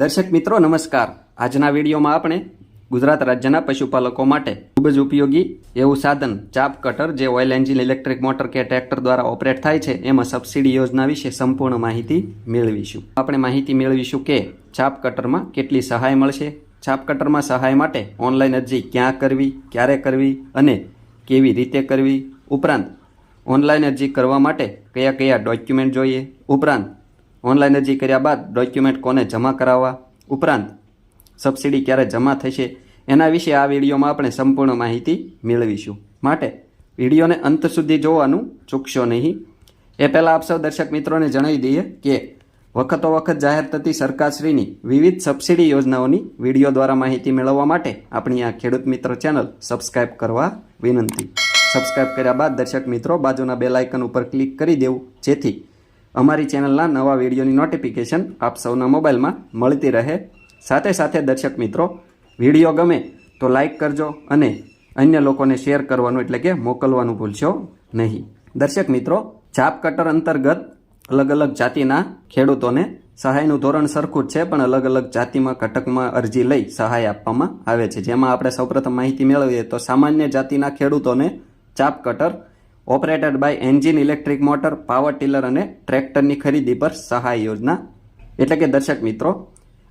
દર્શક મિત્રો, નમસ્કાર. આજના વિડીયોમાં આપણે ગુજરાત રાજ્યના પશુપાલકો માટે ખૂબ જ ઉપયોગી એવું સાધન, ચાપ કટર જે ઓઇલ એન્જિન, ઇલેક્ટ્રિક મોટર કે ટ્રેક્ટર દ્વારા ઓપરેટ થાય છે, એમાં સબસિડી યોજના વિશે સંપૂર્ણ માહિતી મેળવીશું. આપણે માહિતી મેળવીશું કે ચાપ કટરમાં કેટલી સહાય મળશે, ચાપ કટરમાં સહાય માટે ઓનલાઈન અરજી ક્યાં કરવી, ક્યારે કરવી અને કેવી રીતે કરવી, ઉપરાંત ઓનલાઈન અરજી કરવા માટે કયા કયા ડોક્યુમેન્ટ જોઈએ, ઉપરાંત ઓનલાઈન અરજી કર્યા બાદ ડોક્યુમેન્ટ કોને જમા કરાવવા ઉપરાંત સબસિડી ક્યારે જમા થશે એના વિશે આ વિડીયોમાં આપણે સંપૂર્ણ માહિતી મેળવીશું. માટે વિડીયોને અંત સુધી જોવાનું ચૂકશો નહીં. એ પહેલાં આપ સૌ દર્શક મિત્રોને જણાવી દઈએ કે વખતો વખત જાહેર થતી સરકારશ્રીની વિવિધ સબસિડી યોજનાઓની વીડિયો દ્વારા માહિતી મેળવવા માટે આપણી આ ખેડૂત મિત્ર ચેનલ સબસ્ક્રાઇબ કરવા વિનંતી. સબસ્ક્રાઇબ કર્યા બાદ દર્શક મિત્રો બાજુના બેલ આઇકન ઉપર ક્લિક કરી દેવું, જેથી અમારી ચેનલના નવા વિડીયોની નોટિફિકેશન આપ સૌના મોબાઈલમાં મળતી રહે. સાથે સાથે દર્શક મિત્રો, વીડિયો ગમે તો લાઈક કરજો અને અન્ય લોકોને શેર કરવાનું એટલે કે મોકલવાનું ભૂલશો નહીં. દર્શક મિત્રો, જાપ કટર અંતર્ગત અલગ અલગ જાતિના ખેડૂતોને સહાયનું ધોરણ સરખું જ છે, પણ અલગ અલગ જાતિમાં ઘટકમાં અરજી લઈ સહાય આપવામાં આવે છે. જેમાં આપણે સૌપ્રથમ માહિતી મેળવીએ તો સામાન્ય જાતિના ખેડૂતોને chaff cutter operated by engine electric motor power tiller અને ટ્રેક્ટરની ખરીદી પર સહાય યોજના. એટલે કે દર્શક મિત્રો,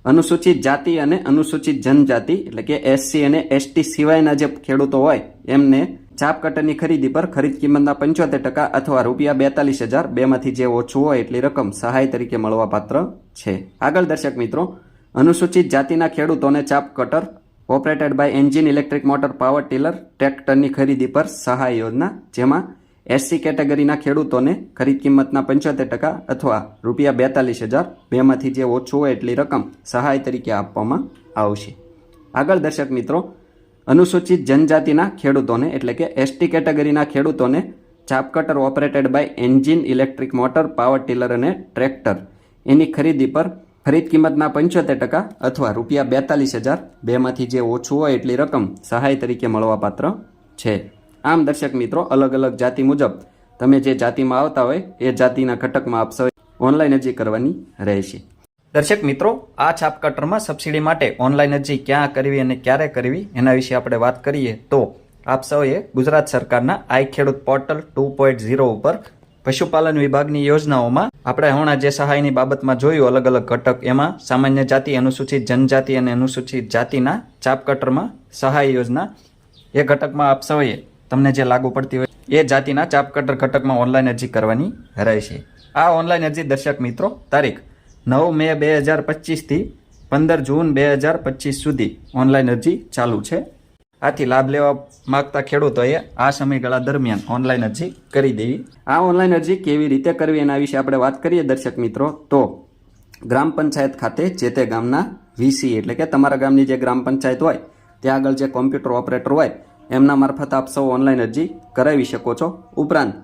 અનુસૂચિત જાતિ અને અનુસૂચિત જનજાતિ, એટલે કે એસસી અને એસટી સિવાયના જે ખેડૂતો હોય, એમને ચાપ કટરની ખરીદી પર ખરીદ કિંમતના પંચોતેર ટકા અથવા રૂપિયા બેતાલીસ હજાર બેમાંથી જે ઓછું હોય એટલી રકમ સહાય તરીકે મળવાપાત્ર છે. આગળ દર્શક મિત્રો, અનુસૂચિત જાતિના ખેડૂતોને chaff cutter operated by engine electric motor power tiller ટ્રેક્ટરની ખરીદી પર સહાય યોજના, જેમાં એસસી કેટેગરીના ખેડૂતોને ખરીદ કિંમતના પંચોતેર ટકા અથવા રૂપિયા બેતાલીસ હજાર બેમાંથી જે ઓછું હોય એટલી રકમ સહાય તરીકે આપવામાં આવશે. આગળ દર્શક મિત્રો, અનુસૂચિત જનજાતિના ખેડૂતોને એટલે કે એસટી કેટેગરીના ખેડૂતોને chaff cutter operated by engine, electric motor, power tiller અને ટ્રેક્ટર. એની ખરીદી પર ખરીદ કિંમતના પંચોતેર ટકા અથવા રૂપિયા બેતાલીસ હજાર બેમાંથી જે ઓછું હોય એટલી રકમ સહાય તરીકે મળવાપાત્ર છે. આમ દર્શક મિત્રો, અલગ અલગ જાતિ મુજબ તમે જે જાતિમાં આવતા હોય, એ જાતિના ઘટકમાં આપ સૌ ઓનલાઈન અરજી કરવાની રહેશે. દર્શક મિત્રો, આ છાપ કટરમાં સબસિડી માટે ઓનલાઈન અરજી ક્યાં કરવી અને ક્યારે કરવી, એના વિશે આપણે વાત કરીએ તો આપ સૌએ ગુજરાત સરકારના આઈ ખેડૂત પોર્ટલ ટુ પોઈન્ટ ઝીરો ઉપર પશુપાલન વિભાગની યોજનાઓમાં આપણે હમણાં જે સહાયની બાબતમાં જોયું, અલગ અલગ ઘટક, એમાં સામાન્ય જાતિ, અનુસૂચિત જનજાતિ અને અનુસૂચિત જાતિના ચાપકટરમાં સહાય યોજના, એ ઘટકમાં આપ સૌએ તમને જે લાગુ પડતી હોય એ જાતિના ચાપ કટર ઘટકમાં ઓનલાઈન અરજી કરવાની રહેશે. આ ઓનલાઈન અરજી દર્શક મિત્રો, તારીખ નવ મે બે હજાર પચીસથી પંદર જૂન બે હજાર પચીસ સુધી ઓનલાઈન અરજી ચાલુ છે. આથી લાભ લેવા માગતા ખેડૂતોએ આ સમયગાળા દરમિયાન ઓનલાઈન અરજી કરી દેવી. આ ઓનલાઈન અરજી કેવી રીતે કરવી એના વિશે આપણે વાત કરીએ દર્શક મિત્રો. તો ગ્રામ પંચાયત ખાતે જે તે ગામના વીસી એટલે કે તમારા ગામની જે ગ્રામ પંચાયત હોય, ત્યાં આગળ જે કોમ્પ્યુટર ઓપરેટર હોય એમના મારફત આપ સૌ ઓનલાઈન અરજી કરાવી શકો છો. ઉપરાંત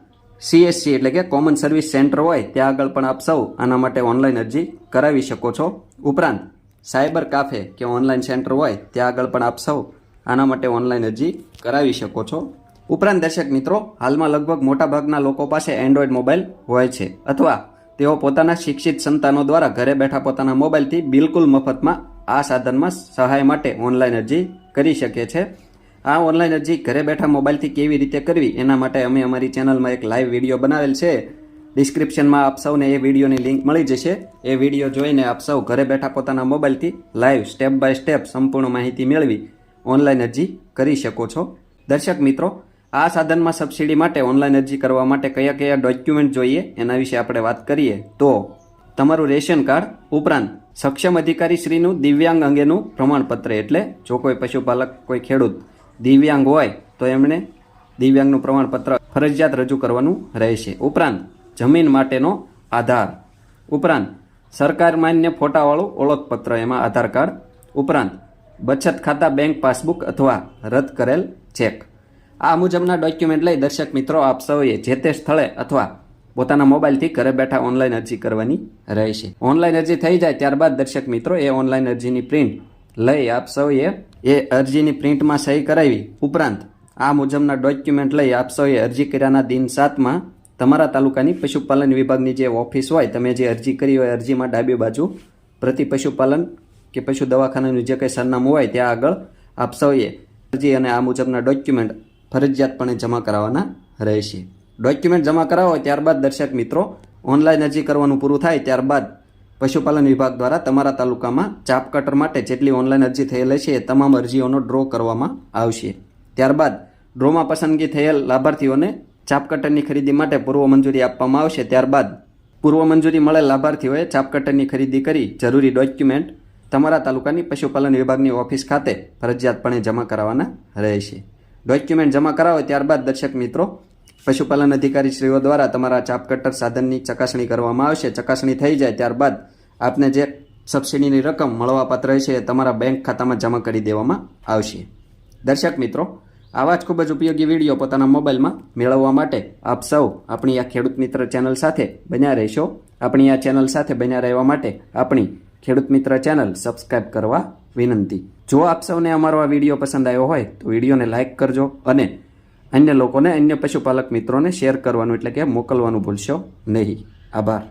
સીએસસી એટલે કે કોમન સર્વિસ સેન્ટર હોય, ત્યાં આગળ પણ આપ સૌ આના માટે ઓનલાઈન અરજી કરાવી શકો છો. ઉપરાંત સાયબર કાફે કે ઓનલાઈન સેન્ટર હોય, ત્યાં આગળ પણ આપ સૌ આના માટે ઓનલાઈન અરજી કરાવી શકો છો. ઉપરાંત, દર્શક મિત્રો, હાલમાં લગભગ મોટાભાગના લોકો પાસે એન્ડ્રોઈડ મોબાઈલ હોય છે, અથવા તેઓ પોતાના શિક્ષિત સંતાનો દ્વારા ઘરે બેઠા પોતાના મોબાઈલથી બિલકુલ મફતમાં આ સાધનમાં સહાય માટે ઓનલાઈન અરજી કરી શકે છે. આ ઓનલાઈન અરજી ઘરે બેઠા મોબાઈલથી કેવી રીતે કરવી એના માટે અમે અમારી ચેનલમાં એક લાઈવ વીડિયો બનાવેલ છે. ડિસ્ક્રિપ્શનમાં આપ સૌને એ વિડીયોની લિંક મળી જશે. એ વીડિયો જોઈને આપ સૌ ઘરે બેઠા પોતાના મોબાઈલથી લાઈવ સ્ટેપ બાય સ્ટેપ સંપૂર્ણ માહિતી મેળવી ઓનલાઈન અરજી કરી શકો છો. દર્શક મિત્રો, આ સાધનમાં સબસિડી માટે ઓનલાઈન અરજી કરવા માટે કયા કયા ડોક્યુમેન્ટ જોઈએ એના વિશે આપણે વાત કરીએ તો તમારું રેશન કાર્ડ ઉપરાંત સક્ષમ અધિકારી શ્રીનું દિવ્યાંગ અંગેનું પ્રમાણપત્ર એટલે જો કોઈ પશુપાલક, કોઈ ખેડૂત દિવ્યાંગ હોય તો એમણે દિવ્યાંગનું પ્રમાણપત્ર ફરજિયાત રજૂ કરવાનું રહેશે. ઉપરાંત જમીન માટેનો આધાર. ઉપરાંત સરકાર માન્ય ફોટાવાળું ઓળખપત્ર એમાં આધાર કાર્ડ. ઉપરાંત બચત ખાતા, બેંક પાસબુક અથવા રદ કરેલ ચેક. આ મુજબના ડોક્યુમેન્ટ લઈ દર્શક મિત્રો આપ સૌએ જે તે સ્થળે અથવા પોતાના મોબાઈલથી ઘરે બેઠા ઓનલાઈન અરજી કરવાની રહેશે. ઓનલાઈન અરજી થઈ જાય ત્યારબાદ દર્શક મિત્રો એ ઓનલાઈન અરજીની પ્રિન્ટ લઈ આપ સૌએ એ અરજીની પ્રિન્ટમાં સહી કરાવી ઉપરાંત આ મુજબના ડોક્યુમેન્ટ લઈ આપ સૌએ અરજી કર્યાના દિન સાતમાં તમારા તાલુકાની પશુપાલન વિભાગની જે ઓફિસ હોય, તમે જે અરજી કરી હોય, અરજીમાં ડાબી બાજુ પ્રતિ પશુપાલન કે પશુ દવાખાનાનું જે કંઈ સરનામું હોય, ત્યાં આગળ આપ સૌએ અરજી અને આ મુજબના ડોક્યુમેન્ટ ફરજિયાતપણે જમા કરાવવાના રહેશે. ડોક્યુમેન્ટ જમા કરાવો, ત્યારબાદ દર્શક મિત્રો, ઓનલાઈન અરજી કરવાનું પૂરું થાય, ત્યારબાદ પશુપાલન વિભાગ દ્વારા તમારા તાલુકામાં ચાપ કટર માટે જેટલી ઓનલાઈન અરજી થયેલી છે એ તમામ અરજીઓનો ડ્રો કરવામાં આવશે. ત્યારબાદ ડ્રોમાં પસંદગી થયેલ લાભાર્થીઓને ચાપ કટરની ખરીદી માટે પૂર્વ મંજૂરી આપવામાં આવશે. ત્યારબાદ પૂર્વ મંજૂરી મળેલ લાભાર્થીઓએ ચાપ કટરની ખરીદી કરી જરૂરી ડોક્યુમેન્ટ તમારા તાલુકાની પશુપાલન વિભાગની ઓફિસ ખાતે ફરજિયાતપણે જમા કરાવવાના રહેશે. ડોક્યુમેન્ટ જમા કરાવો. ત્યારબાદ દર્શક મિત્રો, પશુપાલન અધિકારીશ્રીઓ દ્વારા તમારા ચાપ કટર સાધનની ચકાસણી કરવામાં આવશે. ચકાસણી થઈ જાય. ત્યારબાદ આપને જે સબસિડીની રકમ મળવાપાત્ર છે એ તમારા બેંક ખાતામાં જમા કરી દેવામાં આવશે. દર્શક મિત્રો, આવા જ ખૂબ જ ઉપયોગી વીડિયો પોતાના મોબાઈલમાં મેળવવા માટે આપ સૌ આપણી આ ખેડૂત મિત્ર ચેનલ સાથે બન્યા રહેશો. આપણી આ ચેનલ સાથે બન્યા રહેવા માટે આપણી ખેડૂત મિત્ર ચેનલ સબસ્ક્રાઇબ કરવા વિનંતી. જો આપ સૌને અમારો આ વીડિયો પસંદ આવ્યો હોય, તો વિડીયોને લાઇક કરજો અને અન્ય લોકોને, અન્ય પશુપાલક મિત્રોને શેર કરવાનું એટલે કે મોકલવાનું ભૂલશો નહીં. આભાર.